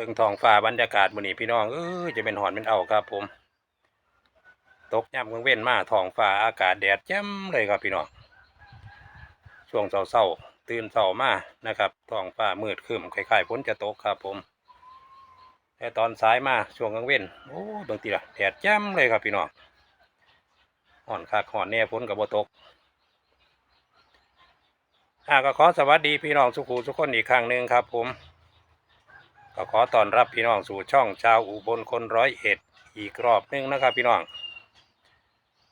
บิ่งท้องฟ้าบรรยากาศมื้อนี้พี่น้องเอ้ยจะเป็นหอนเป็นเอาครับ ผม ตกย่ำกลางเว้นมาท้องฟ้าอากาศแดดแจ่มเลยครับพี่น้องช่วงเช้าๆตื่นเช้ามานะครับท้องฟ้ามืดครึ้มคล้ายๆฝนจะตกครับ ผมแต่ตอนสายมาช่วงกลางเว้นโอ้บางทีละแดดแจ่มเลยครับพี่น้องห่อนคักห่อนแน่ฝนกับบ่ตกอ่าก็ขอสวัสดีพี่น้องสุขูทุกคนอีกครั้งหนึ่งครับ ผม ก็ขอต้อนรับพี่น้องสู่ช่องชาวอุบลคนร้อยเอ็ดอีกรอบหนึงนะครับพี่น้อง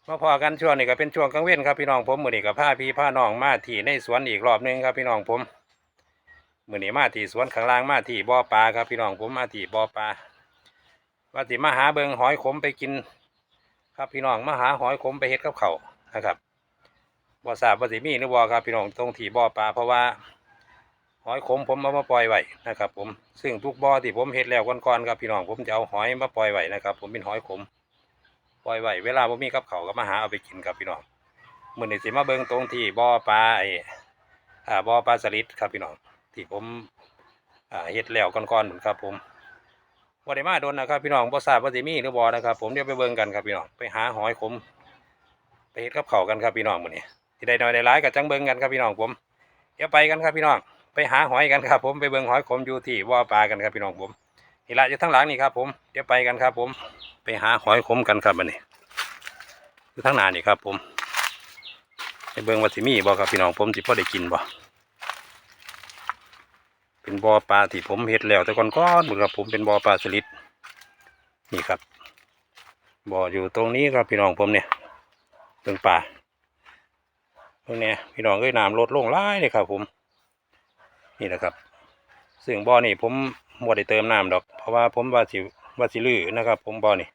มาพอกันช่วงนี้ก็เป็นช่วงกลางเว้นครับพี่น้องผมมือนี้กับผ้าพี่ผ้าน้องมาที่ในสวนอีกรอบหนึงครับพี่น้องผมมือนี้มาที่สวนข้างล่างมาที่บ่อปลาครับพี่น้องผมมาที่บ่อปลาว่าที่มาหาเบิงหอยขมไปกิน ครับพี่น้องมาหาหอยขมไปเฮ็ดกับเขานะครับบ่ทราบว่าสิมีหรือบ่ครับพี่น้องตรงที่บ่อปลาเพราะว่า หอยขมผมเอามาปล่อยไว้นะครับผมซึ่งทุกบ่อที่ผมเฮ็ดแล้วก่อนๆครับพี่น้องผมจะเอาหอยมาปล่อยไว้นะครับ ผมเป็นหอยขมปล่อยไว้เวลาผมมีกับเขาก็มาหาเอาไปกินครับพี่น้องมือนี้สิมาเบิ่งตรงที่บ่อปลาไอ้อ่าบ่อปลาสลิดครับพี่น้องที่ผมอ่าเฮ็ดแล้วก่อนๆนั่นครับ ผมบ่ได้มาโดนนะครับพี่น้องบ่ทราบว่าสิมีหรือบ่นะครับ ผมเดี๋ยวไปเบิ่งกันครับพี่น้องไปหาหอยขมไปเฮ็ดกับเขากันครับพี่น้องมือนี้ที่ได้น้อยได้หลายกับจังเบิงกันครับพี่น้องผมเดี๋ยวไปกันครับพี่น้อง ไปหาหอยกันครับผมไปเบิงหอยขมอยู่ที่ว่าอปลากันครับพี่น้องผมนี่ละอยู่ทั้งหลังนี่ครับผมเดี๋ยวไปกันครับผม ไปหาหอยขมกันครับบัดนี้อยู่ทั้งหน้านี่ครับผมไปเบิงว่าสิมีบ่ครับพี่น้องผมสิพ่อได้กินบ่เป็นบ่อปลาที่ผมเฮ็ดแล้วแต่ก่อนก้อนหมดครับผมเป็นบ่อปลาสลิดนี่ครับบ่ออยู่ตรงนี้ครับพี่น้องผมเนี่ยเป็นป่าตรงนี้พี่น้องเอ้ยน้ำลดลงร้ายเลยครับผม นี่แหละครับ ซึ่งบ่อนี่ผมบ่ได้เติมน้ำดอก เพราะว่าผมว่าสิว่าสิลื้อนะครับ ผมบ่อนี่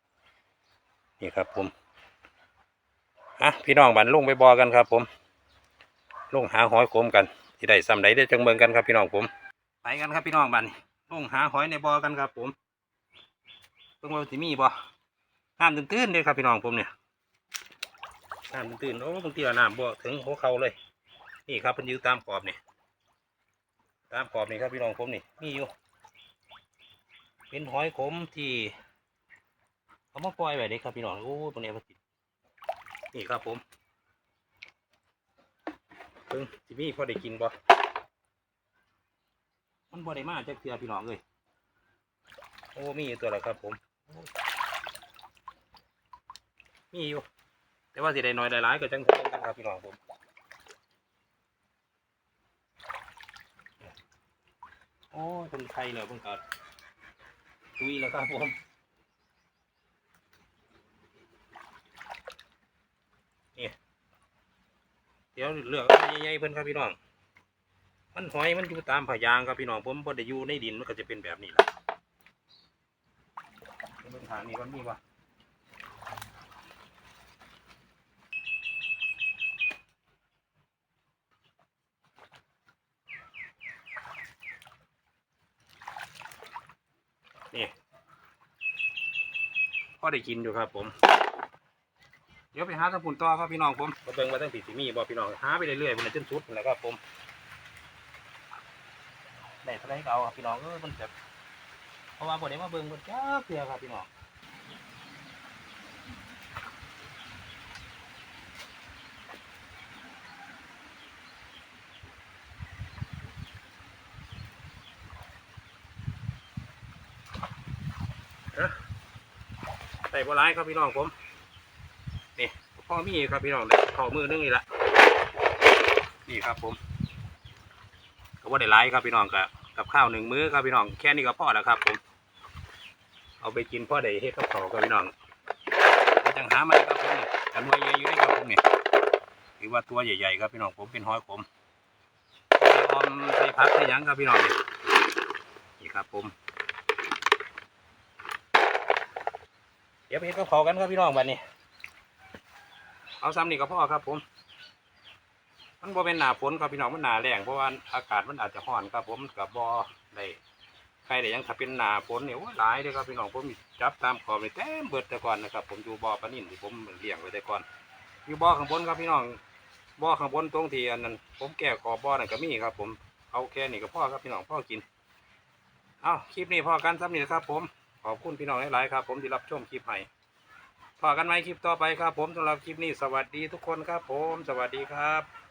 นี่ครับ ผมอะพี่น้องบันลงไปบ่อกันครับ ผมลงหาหอยโขมกันที่ได้ซ้ำใดได้จังเบิงกันครับพี่น้องผมไปกันครับพี่น้องบันลงหาหอยในบ่อกันครับ ผมเพิ่งว่าสิมีบ่อน้ำตื้นๆเลยครับพี่น้องผมเนี่ยน้ำตื่นๆโอ้บางทีว่าน้ำบ่ถึงหัวเข่าเลย นี่ครับมันอยู่ตามขอบเนี่ย ตามขอบนี่ครับพี่น้องผมนี่มีอยู่ เป็นหอยขมที่เขามาปล่อยไว้เลยครับพี่น้องโอ้ตรงนี้มันติดนี่ครับผมเพิ่งสิมีพอได้กินบ่มันบ่ได้มาจากเทือพี่น้องเลยโอ้มีอยู่ตัวละครับผม มีอยู่ แต่ว่าสิได้น้อยได้หลายก็จังคงกันครับพี่น้องผม โอ้ยเป็นไข่เลยเพิ่งเกิดตุยแล้วครับผมนี่เดี๋ยวเลือกใหญ่ๆเพิ่นครับพี่น้อง มันหอยมันอยู่ตามผายางครับพี่น้องผมบ่ได้อยู่ในดินมันก็จะเป็นแบบนี้แหละเบิ่งทางนี้มันมีวะ นี่พ่อได้กินอยู่ครับ ผม เดี๋ยวไปหาทั้งปุ่นต่อครับพี่น้องผมมาเบิ่งว่าตั้งสีสีมีบอกพี่น้องหาไปเรื่อยๆเป็นจนสุดนั่นแหละครับผมได้เท่าไหรก็เอาครับพี่น้องเออมันแบบเพราะว่าบ่ได้มาเบิ่งมันจ้าเพื่อครับพี่น้อง ใส่บัวร้ายครับพี่น้องผมนี่พ่อมีครับพี่น้องเข่ามือนึงนี่ละนี่ครับผมก็ว่าได้ร้ายครับพี่น้องกับกับข้าวหนึ่งมื้อครับพี่น้องแค่นี้ก็พอแล้วครับ ผม เอาไปกินพ่อได้เฮ็ดกับข้าวครับพี่น้องไปจังหามาครับผมนี่กันวยใหญ่อยู่ได้ครับผมนี่ถือว่าตัวใหญ่ๆครับพี่น้องผมเป็นห้อยขมออมใส่ผักใส่ยังครับพี่น้องนี่นี่ครับผม ดี๋ยวไปเฮ็ดกับเขากันครับพี่น้องบัดนี้ เอาซ้ำนี่ก็พอครับ ผม มันบ่เป็นหนาฝนครับพี่น้องมันหนาแรงเพราะว่าอากาศมันอาจจะร้อนครับผมกับบ่ได้ใครได้ยังถ้าเป็นหนาฝนเนี่ยโอ้ยหลายเลยครับพี่น้องผมจับตามขอบเลยเต็มเบิดแต่ก่อนนะครับ ผมอยู่บ่อปลานิ่นที่ผมเลี้ยงไว้แต่ก่อน อยู่บ่อข้างบนครับพี่น้องบ่อข้างบนตรงที่อันนั้นผมแก้ขอบบ่อนั่นก็มีครับ ผมเอาแค่นี้ก็พอครับพี่น้องพ่อกิน เอาคลิปนี้พอกันซ้ำนี่ครับผม ขอบคุณพี่น้องหลาย ๆ ครับ ผมที่รับชมคลิปให้พอกันไหมคลิปต่อไปครับ ผมสำหรับคลิปนี้สวัสดีทุกคนครับ ผมสวัสดีครับ